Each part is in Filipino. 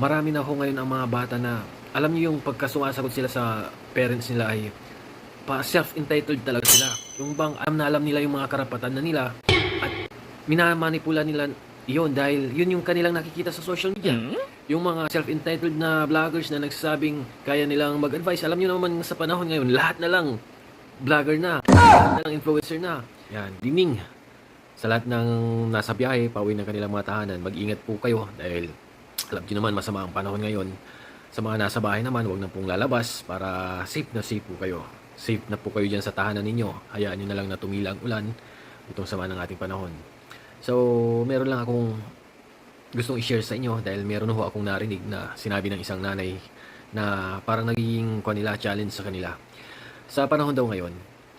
marami na ho ngayon ang mga bata na alam niyo yung pagkasumasagot sila sa parents nila ay pa self-entitled talaga sila. Yung bang alam na alam nila yung mga karapatan na nila at minamanipula nila yon dahil yun yung kanilang nakikita sa social media. Yung mga self-entitled na vloggers na nagsasabing kaya nilang mag-advise. Alam niyo naman sa panahon ngayon, lahat na lang vlogger na, lahat na lang influencer na. Yan, lining. Sa lahat ng nasa biyahe, pauwi ng kanilang mga tahanan, mag-ingat po kayo dahil alam niyo naman masama ang panahon ngayon. Sa mga nasa bahay naman, huwag na pong lalabas para safe na safe po kayo. Safe na po kayo dyan sa tahanan ninyo. Hayaan nyo na lang na tumila ang ulan itong sama ng ating panahon. So, meron lang akong gustong i-share sa inyo dahil meron ho akong narinig na sinabi ng isang nanay na parang nagiging kanila challenge sa kanila. Sa panahon daw ngayon,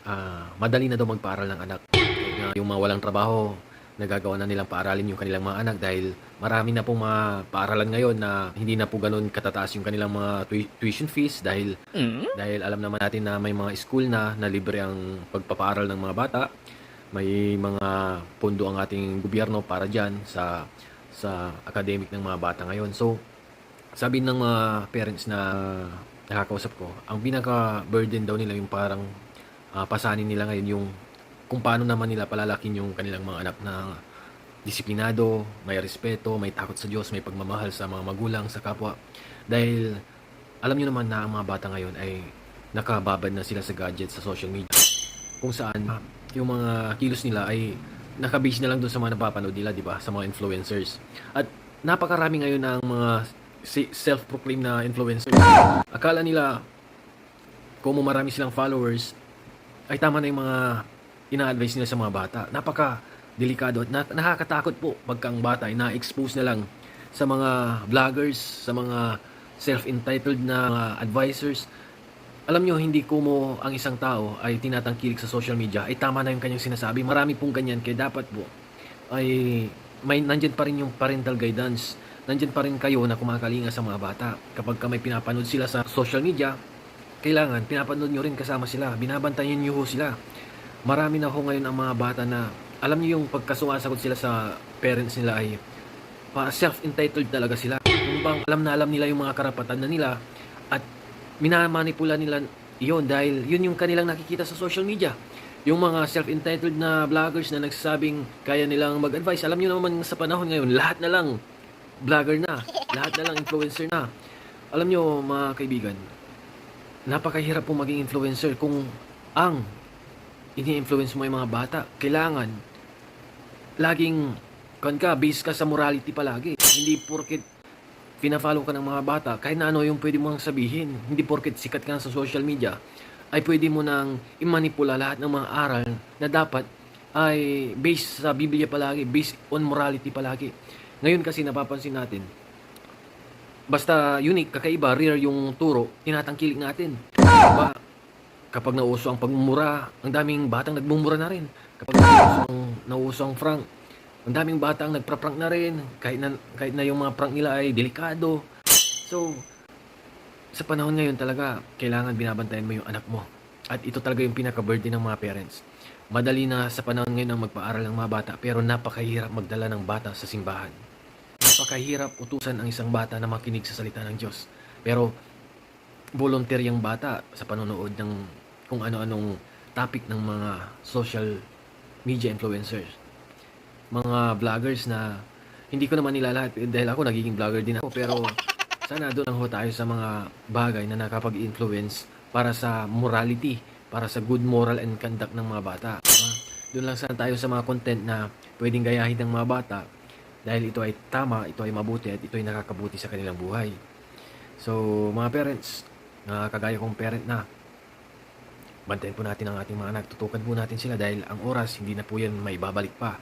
ah, madali na daw magpaaral ng anak. Na yung mga walang trabaho, nagagawa na nilang paaralin yung kanilang mga anak dahil marami na pong mga paaralan ngayon na hindi na po ganun katataas yung kanilang mga tui- tuition fees dahil dahil alam naman natin na may mga school na na libre ang pagpapaaral ng mga bata. May mga pondo ang ating gobyerno para diyan sa sa academic ng mga bata ngayon. So, sabi ng mga parents na nakakausap ko, ang pinaka-burden daw nila yung parang ah, pasanin nila ngayon yung kung paano naman nila palalakin yung kanilang mga anak na disiplinado, may respeto, may takot sa Diyos, may pagmamahal sa mga magulang, sa kapwa. Dahil alam niyo naman na ang mga bata ngayon ay nakababad na sila sa gadgets sa social media. Kung saan yung mga kilos nila ay nakabase na lang doon sa mga napapanood nila, di ba? Sa mga influencers. At napakarami ngayon ng mga self-proclaimed na influencers. Akala nila kung marami silang followers, ay tama na yung mga ina-advise nila sa mga bata. Napaka delikado at na- nakakatakot po pagka ang bata ay na-expose na lang sa mga vloggers, sa mga self-entitled na mga advisors. Alam nyo, hindi kumo ang isang tao ay tinatangkilik sa social media, ay tama na yung kanyang sinasabi. Marami pong ganyan, kaya dapat po ay may nandyan pa rin yung parental guidance. Nandyan pa rin kayo na kumakalinga sa mga bata. Kapag ka may pinapanood sila sa social media, kailangan pinapanood nyo rin kasama sila. Binabantayan nyo sila. Marami na ho ngayon ang mga bata na alam niyo yung pagkasumasagot sila sa parents nila ay self-entitled talaga sila. Yung bang alam na alam nila yung mga karapatan na nila at minamanipula nila yon dahil yun yung kanilang nakikita sa social media. Yung mga self-entitled na vloggers na nagsasabing kaya nilang mag-advise. Alam niyo naman sa panahon ngayon, lahat na lang vlogger na. Lahat na lang influencer na. Alam niyo mga kaibigan, napakahirap po maging influencer kung ang ini-influence mo yung mga bata. Kailangan laging kan ka, base ka sa morality palagi. Hindi porket pina-follow ka ng mga bata, kahit na ano yung pwede mo nang sabihin. Hindi porket sikat ka sa social media, ay pwede mo nang imanipula lahat ng mga aral na dapat ay based sa Biblia palagi, based on morality palagi. Ngayon kasi napapansin natin, basta unique, kakaiba, rare yung turo, tinatangkilik natin. Diba? Kapag nauso ang pagmumura, ang daming batang nagmumura na rin. Kapag nauso ang, nauso ang prank, ang daming batang nagpra-prank na rin. Kahit na, kahit na yung mga prank nila ay delikado. So, sa panahon ngayon talaga, kailangan binabantayan mo yung anak mo. At ito talaga yung pinaka-burden ng mga parents. Madali na sa panahon ngayon ang magpaaral ng mga bata, pero napakahirap magdala ng bata sa simbahan. Napakahirap utusan ang isang bata na makinig sa salita ng Diyos. Pero, volunteer yung bata sa panonood ng kung ano-anong topic ng mga social media influencers. Mga vloggers na hindi ko naman nila lahat eh, dahil ako nagiging vlogger din ako pero sana doon lang ho tayo sa mga bagay na nakapag-influence para sa morality, para sa good moral and conduct ng mga bata. Diba? Doon lang sana tayo sa mga content na pwedeng gayahin ng mga bata dahil ito ay tama, ito ay mabuti at ito ay nakakabuti sa kanilang buhay. So, mga parents, na kagaya kong parent na, bantayan po natin ang ating mga anak, tutukan po natin sila dahil ang oras, hindi na po yan may babalik pa.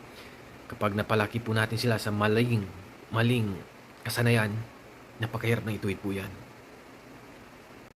Kapag napalaki po natin sila sa maling, maling kasanayan, napakahirap na ituwid po yan.